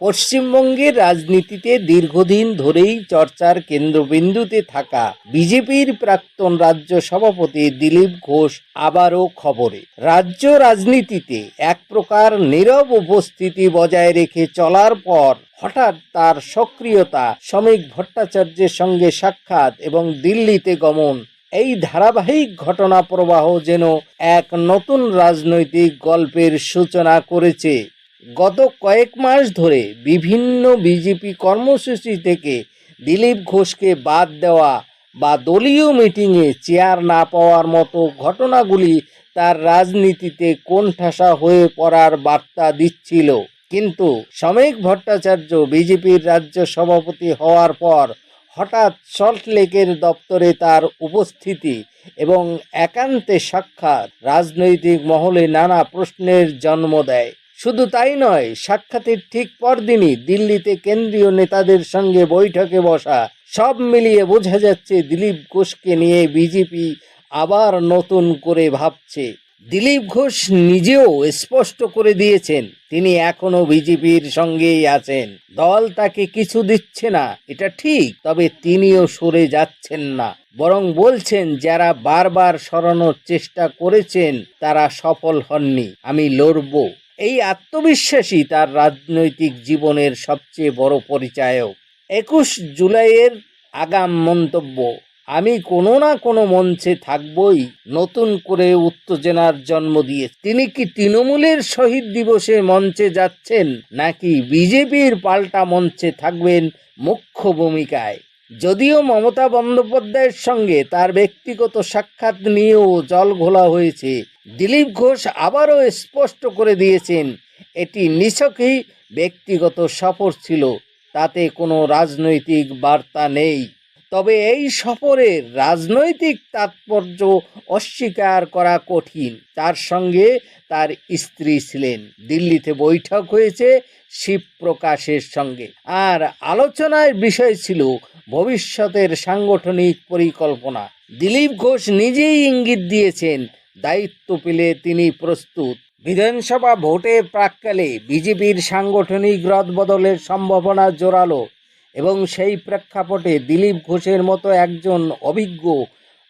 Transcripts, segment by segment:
পশ্চিমবঙ্গের রাজনীতিতে দীর্ঘদিন ধরেই চর্চার কেন্দ্রবিন্দুতে থাকা বিজেপির প্রাক্তন রাজ্য সভাপতি দিলীপ ঘোষ আবারও খবরে। রাজ্য রাজনীতিতে এক প্রকার নীরব উপস্থিতি বজায় রেখে চলার পর হঠাৎ তার সক্রিয়তা, শ্রমিক ভট্টাচার্যের সঙ্গে সাক্ষাৎ এবং দিল্লিতে গমন, এই ধারাবাহিক ঘটনা প্রবাহ যেন এক নতুন রাজনৈতিক গল্পের সূচনা করেছে। গত কয়েক মাস ধরে বিভিন্ন বিজেপি কর্মসূচি থেকে দিলীপ ঘোষকে বাদ দেওয়া বা দলীয় মিটিংয়ে চেয়ার না পাওয়ার মতো ঘটনাগুলি তার রাজনীতিতে কোণঠাসা হয়ে পড়ার বার্তা দিচ্ছিল। কিন্তু শ্রমিক ভট্টাচার্য বিজেপির রাজ্য সভাপতি হওয়ার পর হঠাৎ সল্টলেকের দপ্তরে তার উপস্থিতি এবং একান্তে সাক্ষাৎ রাজনৈতিক মহলে নানা প্রশ্নের জন্ম দেয়। শুধু তাই নয়, সাক্ষাতের ঠিক পরদিনই দিল্লিতে কেন্দ্রীয় নেতাদের সঙ্গে বৈঠকে বসা সব মিলিয়ে বোঝা যাচ্ছে দিলীপ ঘোষকে নিয়ে বিজেপি আবার নতুন করে ভাবছে। দিলীপ ঘোষ নিজেও স্পষ্ট করে দিয়েছেন, তিনি এখনও বিজেপির সঙ্গেই আছেন। দল তাকে কিছু দিচ্ছে না, এটা ঠিক, তবে তিনিও সরে যাচ্ছেন না। বরং বলছেন, যারা বারবার সরানোর চেষ্টা করেছেন, তারা সফল হননি, আমি লড়ব। এই আত্মবিশ্বাসী তার রাজনৈতিক জীবনের সবচেয়ে বড় পরিচায়ক। একুশ জুলাইয়ের আগাম মন্তব্য, আমি কোনো না কোনো মঞ্চে থাকবই, নতুন করে উত্তেজনার জন্ম দিয়ে তিনি কি তৃণমূলের শহীদ দিবসে মঞ্চে যাচ্ছেন, নাকি বিজেপির পাল্টা মঞ্চে থাকবেন মুখ্য ভূমিকায়? যদিও মমতা বন্দ্যোপাধ্যায়ের সঙ্গে তার ব্যক্তিগত সাক্ষাৎ নিয়েও জল ঘোলা হয়েছে দিলীপ ঘোষ আবারও স্পষ্ট করে দিয়েছেন, এটি নিছকই ব্যক্তিগত সফর ছিল, তাতে কোনো রাজনৈতিক বার্তা নেই। তবে এই সফরের রাজনৈতিক তাৎপর্য অস্বীকার করা কঠিন। তার সঙ্গে তার স্ত্রী ছিলেন। দিল্লিতে বৈঠক হয়েছে শিবপ্রকাশের সঙ্গে। আর আলোচনার বিষয় ছিল ভবিষ্যতের সাংগঠনিক পরিকল্পনা। দিলীপ ঘোষ নিজেই ইঙ্গিত দিয়েছেন দায়িত্ব পেলে তিনি প্রস্তুত। বিধানসভা ভোটের প্রাককালে বিজেপির সাংগঠনিক রদবদলের সম্ভাবনা জোরালো এবং সেই প্রেক্ষাপটে দিলীপ ঘোষের মতো একজন অভিজ্ঞ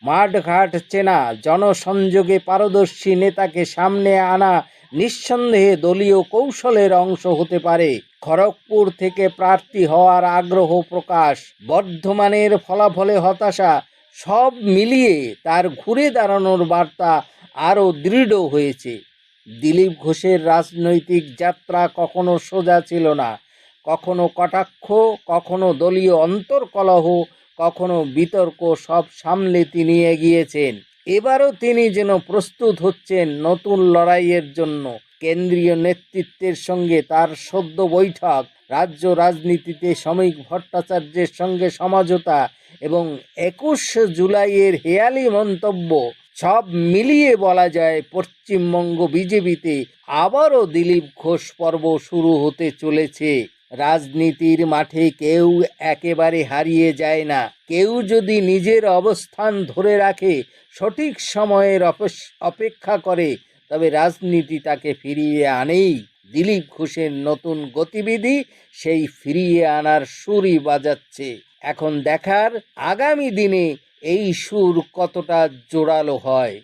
মাঠঘাট চেনা জনসংযোগে পারদর্শী নেতাকে সামনে আনা নিঃসন্দেহে দলীয় কৌশলের অংশ হতে পারে। খড়গপুর থেকে প্রার্থী হওয়ার আগ্রহ প্রকাশ, বর্ধমানের ফলাফলে হতাশা সব মিলিয়ে তার ঘুরে দাঁড়ানোর বার্তা আরও দৃঢ় হয়েছে। দিলীপ ঘোষের রাজনৈতিক যাত্রা কখনো সোজা ছিল না। কখনো কটাক্ষ, কখনো দলীয় অন্তর্কলহ, কখনো বিতর্ক সব সামলে তিনি এগিয়েছেন। এবারও তিনি যেন প্রস্তুত হচ্ছেন নতুন লড়াইয়ের জন্য। কেন্দ্রীয় নেতৃত্বের সঙ্গে তার সদ্য বৈঠক, রাজ্য রাজনীতিতে শ্রমিক ভট্টাচার্যের সঙ্গে সমঝোতা এবং একুশ জুলাইয়ের হেয়ালি মন্তব্য সব মিলিয়ে বলা যায় পশ্চিমবঙ্গ বিজেপিতে আবারও দিলীপ ঘোষ পর্ব শুরু হতে চলেছে। রাজনীতির মাঠে কেউ একেবারে হারিয়ে যায় না। কেউ যদি নিজের অবস্থান ধরে রাখে, সঠিক সময়ের অপেক্ষা করে, তবে রাজনীতি তাকে ফিরিয়ে আনেই। দিলীপ ঘোষের নতুন গতিবিধি সেই ফিরিয়ে আনার সুরই বাজাচ্ছে। এখন দেখার আগামী দিনে এই সুর কতটা জোরালো হয়?